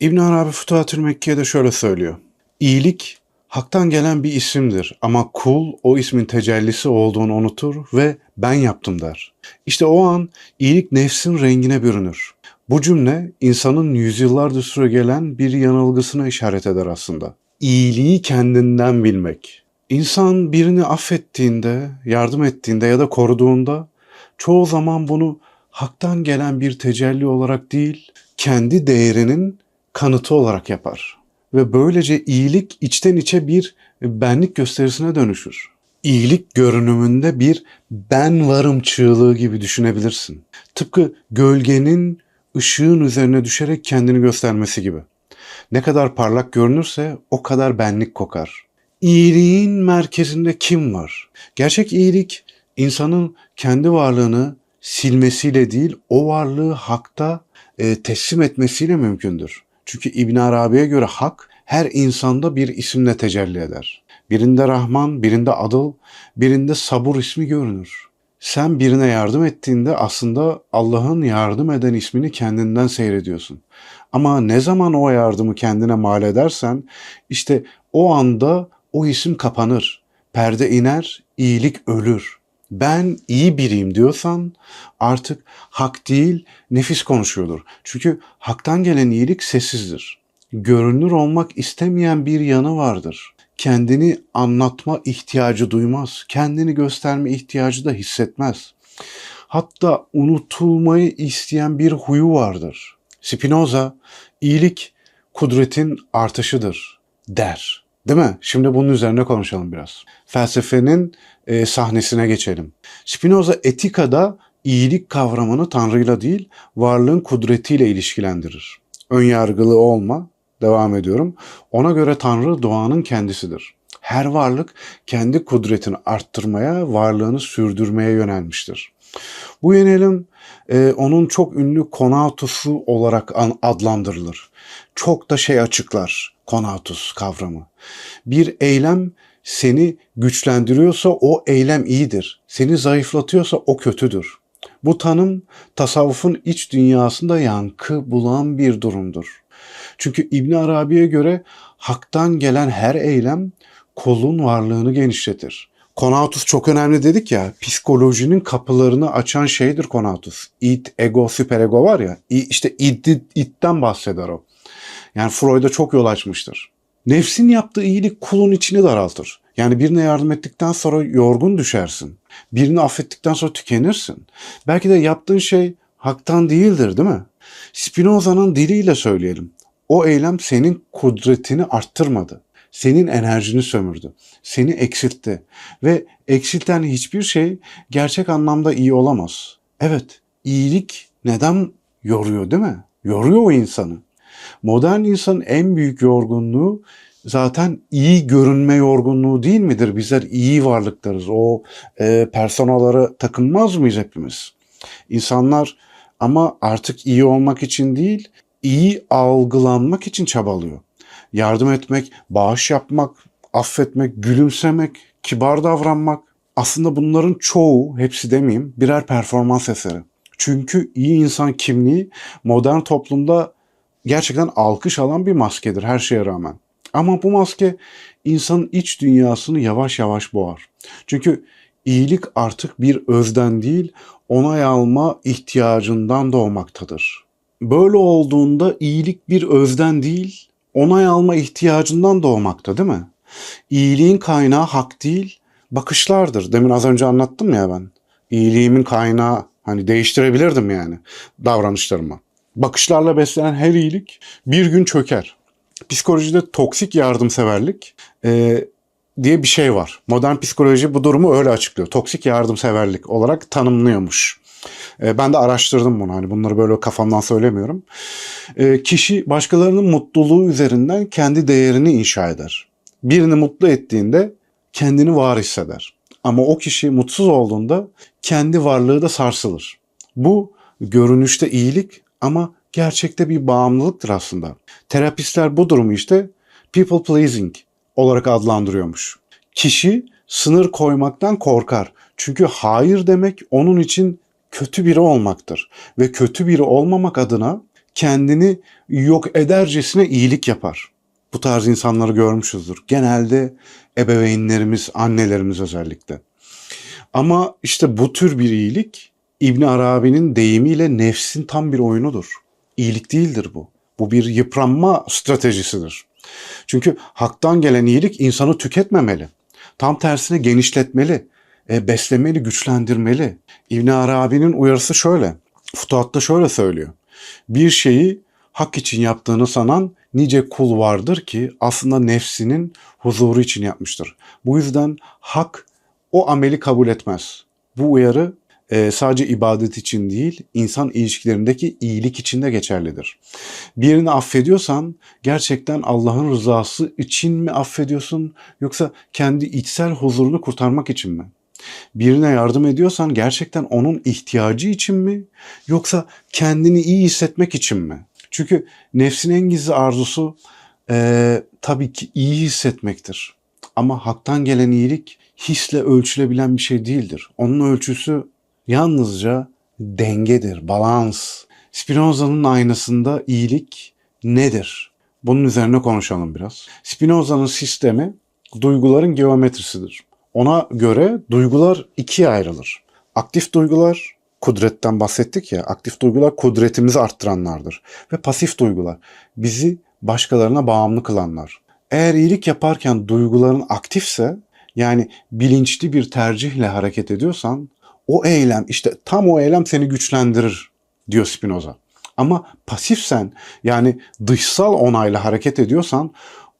İbn Arabi Fütuhatül Mekke'de şöyle söylüyor. İyilik haktan gelen bir isimdir ama kul o ismin tecellisi olduğunu unutur ve ben yaptım der. İşte o an iyilik nefsin rengine bürünür. Bu cümle insanın yüzyıllardır süre gelen bir yanılgısına işaret eder aslında. İyiliği kendinden bilmek. İnsan birini affettiğinde, yardım ettiğinde ya da koruduğunda çoğu zaman bunu haktan gelen bir tecelli olarak değil, kendi değerinin kanıtı olarak yapar. Ve böylece iyilik içten içe bir benlik gösterisine dönüşür. İyilik görünümünde bir ben varım çığlığı gibi düşünebilirsin. Tıpkı gölgenin ışığın üzerine düşerek kendini göstermesi gibi. Ne kadar parlak görünürse o kadar benlik kokar. İyiliğin merkezinde kim var? Gerçek iyilik insanın kendi varlığını silmesiyle değil o varlığı hakta e, teslim etmesiyle mümkündür. Çünkü İbn Arabi'ye göre hak her insanda bir isimle tecelli eder. Birinde Rahman, birinde Adıl, birinde Sabur ismi görünür. Sen birine yardım ettiğinde aslında Allah'ın yardım eden ismini kendinden seyrediyorsun. Ama ne zaman o yardımı kendine mal edersen işte o anda o isim kapanır. Perde iner, iyilik ölür. Ben iyi biriyim diyorsan artık hak değil nefis konuşuyordur. Çünkü haktan gelen iyilik sessizdir. Görünür olmak istemeyen bir yanı vardır. Kendini anlatma ihtiyacı duymaz. Kendini gösterme ihtiyacı da hissetmez. Hatta unutulmayı isteyen bir huyu vardır. Spinoza iyilik kudretin artışıdır der. Değil mi? Şimdi bunun üzerine konuşalım biraz. Felsefenin e, sahnesine geçelim. Spinoza etikada iyilik kavramını Tanrı'yla değil, varlığın kudretiyle ilişkilendirir. Önyargılı olma, devam ediyorum. Ona göre Tanrı doğanın kendisidir. Her varlık kendi kudretini arttırmaya, varlığını sürdürmeye yönelmiştir. Bu yönelim e, onun çok ünlü konatusu olarak adlandırılır. Çok da şey açıklar konatus kavramı. Bir eylem seni güçlendiriyorsa o eylem iyidir. Seni zayıflatıyorsa o kötüdür. Bu tanım tasavvufun iç dünyasında yankı bulan bir durumdur. Çünkü İbn Arabi'ye göre haktan gelen her eylem kolun varlığını genişletir. Konatus çok önemli dedik ya. Psikolojinin kapılarını açan şeydir konatus. Id, ego, süperego var ya. işte id, idden bahseder o. Yani Freud'a çok yol açmıştır. Nefsin yaptığı iyilik kulun içini daraltır. Yani birine yardım ettikten sonra yorgun düşersin. Birini affettikten sonra tükenirsin. Belki de yaptığın şey haktan değildir değil mi? Spinoza'nın diliyle söyleyelim. O eylem senin kudretini arttırmadı. Senin enerjini sömürdü. Seni eksiltti. Ve eksilten hiçbir şey gerçek anlamda iyi olamaz. Evet, iyilik neden yoruyor değil mi? Yoruyor o insanı. Modern insanın en büyük yorgunluğu zaten iyi görünme yorgunluğu değil midir? Bizler iyi varlıklarız. O e, personalara takınmaz mıyız hepimiz? İnsanlar ama artık iyi olmak için değil, iyi algılanmak için çabalıyor. Yardım etmek, bağış yapmak, affetmek, gülümsemek, kibar davranmak. Aslında bunların çoğu, hepsi demeyeyim, birer performans eseri. Çünkü iyi insan kimliği modern toplumda gerçekten alkış alan bir maskedir her şeye rağmen. Ama bu maske insanın iç dünyasını yavaş yavaş boğar. Çünkü iyilik artık bir özden değil, onay alma ihtiyacından doğmaktadır. Böyle olduğunda iyilik bir özden değil, onay alma ihtiyacından doğmakta değil mi? İyiliğin kaynağı hak değil, bakışlardır. Demin az önce anlattım ya ben. İyiliğimin kaynağı hani değiştirebilirdim yani davranışlarımı. Bakışlarla beslenen her iyilik bir gün çöker. Psikolojide toksik yardımseverlik e, diye bir şey var. Modern psikoloji bu durumu öyle açıklıyor. Toksik yardımseverlik olarak tanımlıyormuş. E, ben de araştırdım bunu. Hani bunları böyle kafamdan söylemiyorum. E, kişi başkalarının mutluluğu üzerinden kendi değerini inşa eder. Birini mutlu ettiğinde kendini var hisseder. Ama o kişi mutsuz olduğunda kendi varlığı da sarsılır. Bu görünüşte iyilik ama gerçekte bir bağımlılıktır aslında. Terapistler bu durumu işte people pleasing olarak adlandırıyormuş. Kişi sınır koymaktan korkar. Çünkü hayır demek onun için kötü biri olmaktır ve kötü biri olmamak adına kendini yok edercesine iyilik yapar. Bu tarz insanları görmüşüzdür. Genelde ebeveynlerimiz, annelerimiz özellikle. Ama işte bu tür bir iyilik İbn Arabi'nin deyimiyle nefsin tam bir oyunudur. İyilik değildir bu. Bu bir yıpranma stratejisidir. Çünkü haktan gelen iyilik insanı tüketmemeli. Tam tersine genişletmeli, e, beslemeli, güçlendirmeli. İbn Arabi'nin uyarısı şöyle. Futuhatta şöyle söylüyor. Bir şeyi hak için yaptığını sanan nice kul vardır ki aslında nefsinin huzuru için yapmıştır. Bu yüzden hak o ameli kabul etmez. Bu uyarı e, sadece ibadet için değil, insan ilişkilerindeki iyilik için de geçerlidir. Birini affediyorsan gerçekten Allah'ın rızası için mi affediyorsun yoksa kendi içsel huzurunu kurtarmak için mi? Birine yardım ediyorsan gerçekten onun ihtiyacı için mi yoksa kendini iyi hissetmek için mi? Çünkü nefsin en gizli arzusu e, tabii ki iyi hissetmektir. Ama haktan gelen iyilik hisle ölçülebilen bir şey değildir. Onun ölçüsü yalnızca dengedir, balans. Spinoza'nın aynasında iyilik nedir? Bunun üzerine konuşalım biraz. Spinoza'nın sistemi duyguların geometrisidir. Ona göre duygular ikiye ayrılır. Aktif duygular, kudretten bahsettik ya, aktif duygular kudretimizi arttıranlardır. Ve pasif duygular, bizi başkalarına bağımlı kılanlar. Eğer iyilik yaparken duyguların aktifse, yani bilinçli bir tercihle hareket ediyorsan, o eylem işte tam o eylem seni güçlendirir diyor Spinoza. Ama pasifsen yani dışsal onayla hareket ediyorsan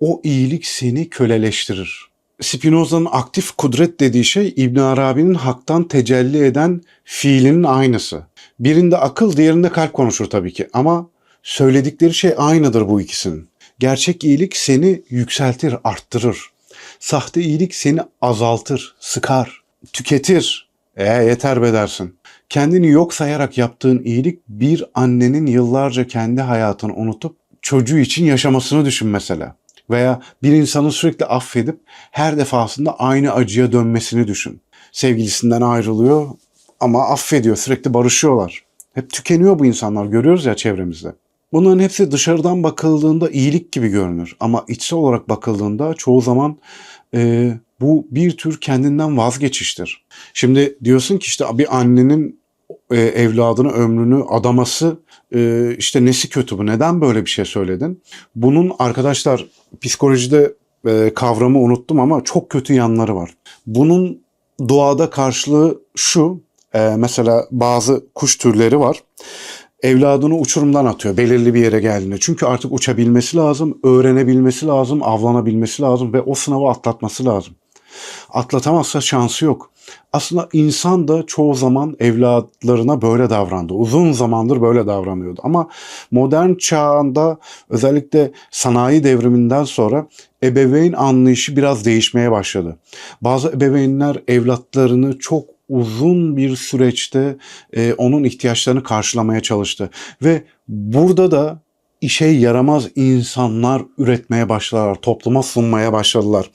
o iyilik seni köleleştirir. Spinoza'nın aktif kudret dediği şey İbn Arabi'nin haktan tecelli eden fiilinin aynısı. Birinde akıl, diğerinde kalp konuşur tabii ki ama söyledikleri şey aynıdır bu ikisinin. Gerçek iyilik seni yükseltir, arttırır. Sahte iyilik seni azaltır, sıkar, tüketir. E yeter be dersin. Kendini yok sayarak yaptığın iyilik bir annenin yıllarca kendi hayatını unutup çocuğu için yaşamasını düşün mesela. Veya bir insanın sürekli affedip her defasında aynı acıya dönmesini düşün. Sevgilisinden ayrılıyor ama affediyor, sürekli barışıyorlar. Hep tükeniyor bu insanlar, görüyoruz ya çevremizde. Bunların hepsi dışarıdan bakıldığında iyilik gibi görünür. Ama içsel olarak bakıldığında çoğu zaman e, bu bir tür kendinden vazgeçiştir. Şimdi diyorsun ki işte bir annenin e, evladını ömrünü adaması e, işte nesi kötü bu? Neden böyle bir şey söyledin? Bunun arkadaşlar psikolojide e, kavramı unuttum ama çok kötü yanları var. Bunun doğada karşılığı şu. E, mesela bazı kuş türleri var. Evladını uçurumdan atıyor belirli bir yere geldiğinde. Çünkü artık uçabilmesi lazım, öğrenebilmesi lazım, avlanabilmesi lazım ve o sınavı atlatması lazım. Atlatamazsa şansı yok. Aslında insan da çoğu zaman evlatlarına böyle davrandı. Uzun zamandır böyle davranıyordu. Ama modern çağında özellikle sanayi devriminden sonra ebeveyn anlayışı biraz değişmeye başladı. Bazı ebeveynler evlatlarını çok uzun bir süreçte e, onun ihtiyaçlarını karşılamaya çalıştı. Ve burada da işe yaramaz insanlar üretmeye başladılar, topluma sunmaya başladılar.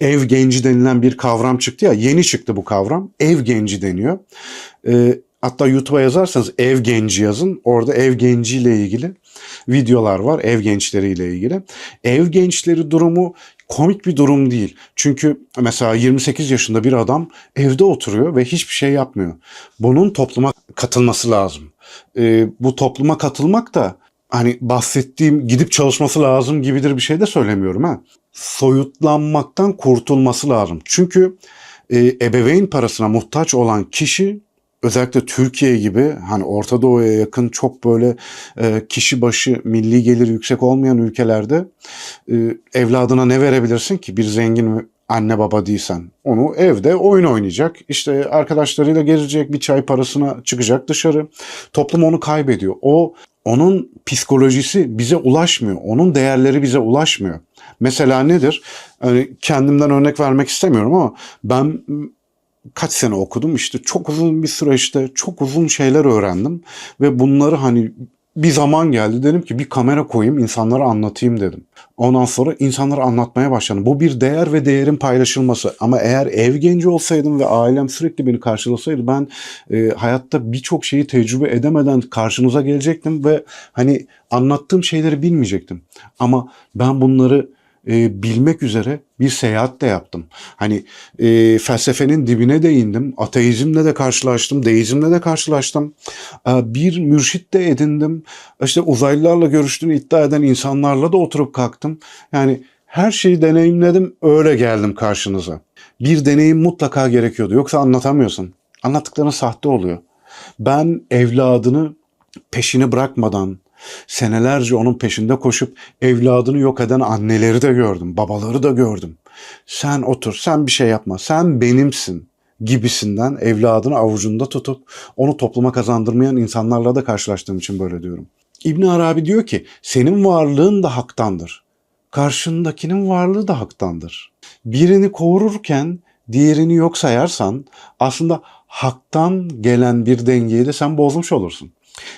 Ev genci denilen bir kavram çıktı ya, yeni çıktı bu kavram. Ev genci deniyor. E, hatta YouTube'a yazarsanız ev genci yazın. Orada ev genciyle ilgili videolar var, ev gençleriyle ilgili. Ev gençleri durumu komik bir durum değil. Çünkü mesela 28 yaşında bir adam evde oturuyor ve hiçbir şey yapmıyor. Bunun topluma katılması lazım. E, bu topluma katılmak da hani bahsettiğim gidip çalışması lazım gibidir bir şey de söylemiyorum ha. Soyutlanmaktan kurtulması lazım. Çünkü e, ebeveyn parasına muhtaç olan kişi özellikle Türkiye gibi hani Orta Doğu'ya yakın çok böyle e, kişi başı milli gelir yüksek olmayan ülkelerde e, evladına ne verebilirsin ki bir zengin anne baba değilsen onu evde oyun oynayacak işte arkadaşlarıyla gezecek bir çay parasına çıkacak dışarı toplum onu kaybediyor o onun psikolojisi bize ulaşmıyor. Onun değerleri bize ulaşmıyor. Mesela nedir? Hani kendimden örnek vermek istemiyorum ama ben kaç sene okudum? İşte çok uzun bir süreçte çok uzun şeyler öğrendim ve bunları hani bir zaman geldi. Dedim ki bir kamera koyayım insanlara anlatayım dedim. Ondan sonra insanlara anlatmaya başladım. Bu bir değer ve değerin paylaşılması. Ama eğer ev genci olsaydım ve ailem sürekli beni karşılasaydı ben e, hayatta birçok şeyi tecrübe edemeden karşınıza gelecektim ve hani anlattığım şeyleri bilmeyecektim. Ama ben bunları e, bilmek üzere bir seyahat de yaptım. Hani e, felsefenin dibine de indim. Ateizmle de karşılaştım, deizmle de karşılaştım. E, bir mürşit de edindim. İşte uzaylılarla görüştüğünü iddia eden insanlarla da oturup kalktım. Yani her şeyi deneyimledim, öyle geldim karşınıza. Bir deneyim mutlaka gerekiyordu. Yoksa anlatamıyorsun. Anlattıkların sahte oluyor. Ben evladını peşini bırakmadan, Senelerce onun peşinde koşup evladını yok eden anneleri de gördüm, babaları da gördüm. Sen otur, sen bir şey yapma, sen benimsin gibisinden evladını avucunda tutup onu topluma kazandırmayan insanlarla da karşılaştığım için böyle diyorum. İbn Arabi diyor ki senin varlığın da haktandır. Karşındakinin varlığı da haktandır. Birini kovururken diğerini yok sayarsan aslında haktan gelen bir dengeyi de sen bozmuş olursun.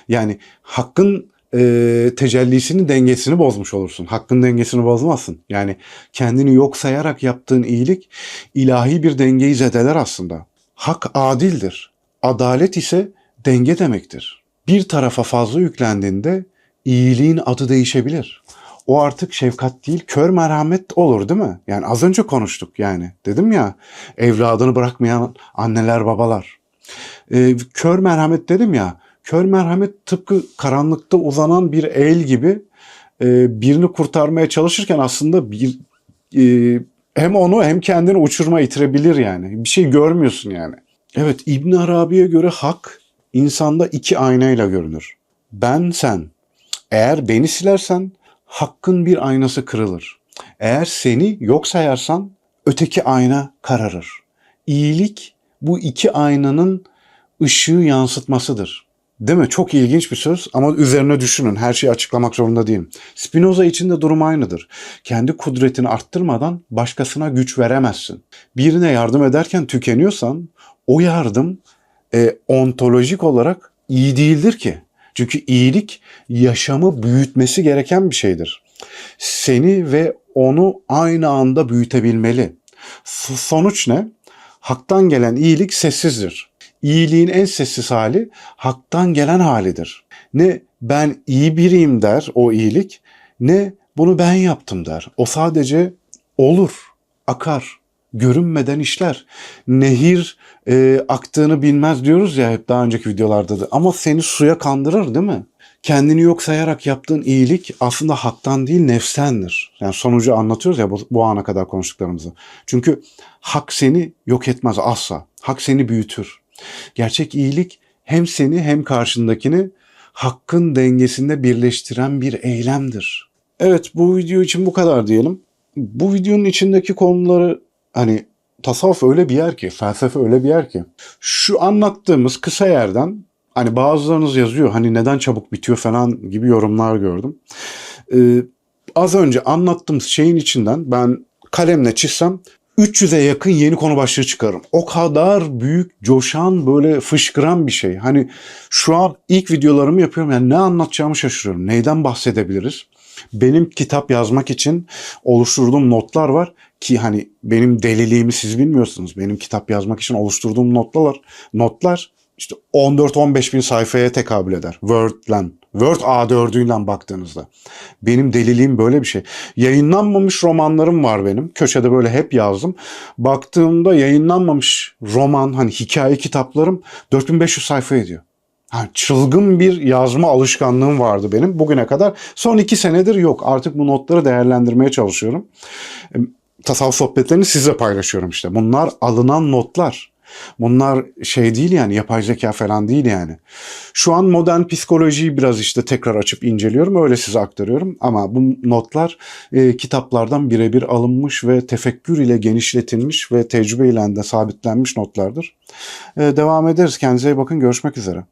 Yani hakkın e, tecellisinin dengesini bozmuş olursun. Hakkın dengesini bozmazsın. Yani kendini yok sayarak yaptığın iyilik ilahi bir dengeyi zedeler aslında. Hak adildir. Adalet ise denge demektir. Bir tarafa fazla yüklendiğinde iyiliğin adı değişebilir. O artık şefkat değil, kör merhamet olur değil mi? Yani az önce konuştuk yani. Dedim ya, evladını bırakmayan anneler, babalar. Ee, kör merhamet dedim ya, Kör merhamet tıpkı karanlıkta uzanan bir el gibi e, birini kurtarmaya çalışırken aslında bir e, hem onu hem kendini uçurma itirebilir yani. Bir şey görmüyorsun yani. Evet İbn Arabi'ye göre hak insanda iki aynayla görünür. Ben sen. Eğer beni silersen hakkın bir aynası kırılır. Eğer seni yok sayarsan öteki ayna kararır. İyilik bu iki aynanın ışığı yansıtmasıdır. Değil mi? Çok ilginç bir söz ama üzerine düşünün. Her şeyi açıklamak zorunda değilim. Spinoza için de durum aynıdır. Kendi kudretini arttırmadan başkasına güç veremezsin. Birine yardım ederken tükeniyorsan o yardım e, ontolojik olarak iyi değildir ki. Çünkü iyilik yaşamı büyütmesi gereken bir şeydir. Seni ve onu aynı anda büyütebilmeli. Sonuç ne? Haktan gelen iyilik sessizdir. İyiliğin en sessiz hali haktan gelen halidir. Ne ben iyi biriyim der o iyilik ne bunu ben yaptım der. O sadece olur, akar, görünmeden işler. Nehir e, aktığını bilmez diyoruz ya hep daha önceki videolarda da. Ama seni suya kandırır değil mi? Kendini yok sayarak yaptığın iyilik aslında haktan değil nefsendir. Yani sonucu anlatıyoruz ya bu, bu ana kadar konuştuklarımızı. Çünkü hak seni yok etmez asla. Hak seni büyütür. Gerçek iyilik hem seni hem karşındakini hakkın dengesinde birleştiren bir eylemdir. Evet bu video için bu kadar diyelim. Bu videonun içindeki konuları hani tasavvuf öyle bir yer ki, felsefe öyle bir yer ki. Şu anlattığımız kısa yerden hani bazılarınız yazıyor hani neden çabuk bitiyor falan gibi yorumlar gördüm. Ee, az önce anlattığım şeyin içinden ben kalemle çizsem 300'e yakın yeni konu başlığı çıkarım. O kadar büyük, coşan, böyle fışkıran bir şey. Hani şu an ilk videolarımı yapıyorum. Yani ne anlatacağımı şaşırıyorum. Neyden bahsedebiliriz? Benim kitap yazmak için oluşturduğum notlar var ki hani benim deliliğimi siz bilmiyorsunuz. Benim kitap yazmak için oluşturduğum notlar, notlar işte 14-15 bin sayfaya tekabül eder. Word'len. Word A4'üyle baktığınızda. Benim deliliğim böyle bir şey. Yayınlanmamış romanlarım var benim. Köşede böyle hep yazdım. Baktığımda yayınlanmamış roman hani hikaye kitaplarım 4500 sayfa ediyor. Yani çılgın bir yazma alışkanlığım vardı benim bugüne kadar. Son iki senedir yok. Artık bu notları değerlendirmeye çalışıyorum. Tasavvuf sohbetlerini size paylaşıyorum işte. Bunlar alınan notlar. Bunlar şey değil yani yapay zeka falan değil yani. Şu an modern psikolojiyi biraz işte tekrar açıp inceliyorum. Öyle size aktarıyorum. Ama bu notlar e, kitaplardan birebir alınmış ve tefekkür ile genişletilmiş ve tecrübe ile de sabitlenmiş notlardır. E, devam ederiz. Kendinize iyi bakın. Görüşmek üzere.